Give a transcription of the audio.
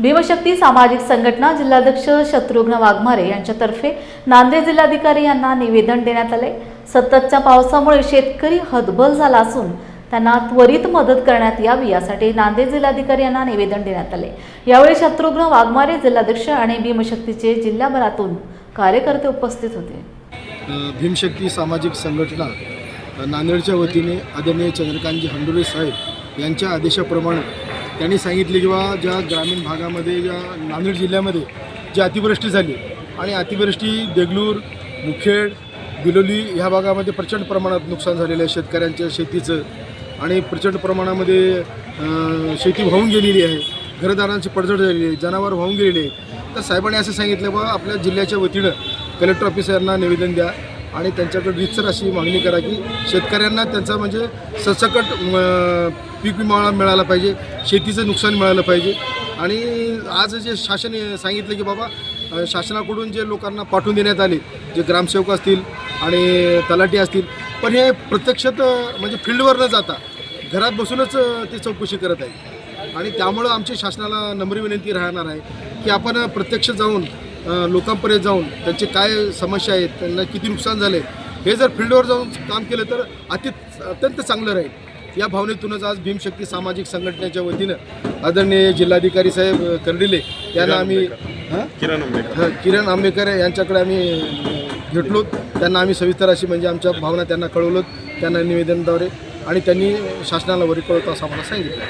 भीमशक्ती सामाजिक संघटना जिल्हाध्यक्ष शत्रुघ्न वाघमारे यांच्यातर्फे नांदेड जिल्हाधिकारी यांना निवेदन देण्यात आले सततच्या पावसामुळे शेतकरी हतबल झाला असून त्यांना त्वरित मदत करण्यात यावी यासाठी नांदेड जिल्हाधिकारी यांना निवेदन देण्यात आले यावेळी शत्रुघ्न वाघमारे जिल्हाध्यक्ष आणि भीमशक्तीचे जिल्हाभरातून कार्यकर्ते उपस्थित होते. भीमशक्ती सामाजिक संघटना नांदेडच्या वतीने आदरणीय चंद्रकांतजी हंडुरे साहेब यांच्या आदेशाप्रमाणे त्यांनी सांगितले की बा ज्या ग्रामीण भागामध्ये ज्या नांदेड जिल्ह्यामध्ये जी अतिवृष्टी झाली आणि अतिवृष्टी देगलूर मुखेड बिलोली ह्या भागामध्ये प्रचंड प्रमाणात नुकसान झालेलं आहे शेतकऱ्यांच्या शेतीचं. आणि प्रचंड प्रमाणामध्ये शेती वाहून गेलेली आहे. घरदारांची पडझड झालेली आहे. जनावर वाहून गेलेली आहे तर साहेबांनी असं सांगितलं बा आपल्या जिल्ह्याच्या वतीनं कलेक्टर ऑफिसरना निवेदन द्या. आणि त्यांच्याकडे रितसर अशी मागणी करा की शेतकऱ्यांना त्यांचा म्हणजे ससकट पीक विमा मिळाला पाहिजे शेतीचं नुकसान मिळालं पाहिजे. आणि आज जे शासन सांगितलं की बाबा शासनाकडून जे लोकांना पाठवून देण्यात आले जे ग्रामसेवक असतील आणि तलाठी असतील पण हे प्रत्यक्षात म्हणजे फील्डवर न जाता घरात बसूनच ते चौकशी करत आहे आणि त्यामुळं आमची शासनाला नम्र विनंती राहणार आहे की आपण प्रत्यक्ष जाऊन लोकांपर्यंत जाऊन त्यांचे काय समस्या आहेत त्यांना किती नुकसान झाले हे जर फील्डवर जाऊन काम केलं तर अति अत्यंत चांगलं राहील. या भावनेतूनच आज भीमशक्ती सामाजिक संघटनेच्या वतीनं आदरणीय जिल्हाधिकारी साहेब कर्डिले यांना आम्ही हां? किरण आंबेडकर. हं, किरण आंबेकर यांच्याकडे आम्ही भेटलो. त्यांना आम्ही सविस्तर अशी म्हणजे आमच्या भावना त्यांना कळवलो. त्यांना निवेदनाद्वारे आणि त्यांनी शासनाला वरी कळवतो असं आम्हाला सांगितलं.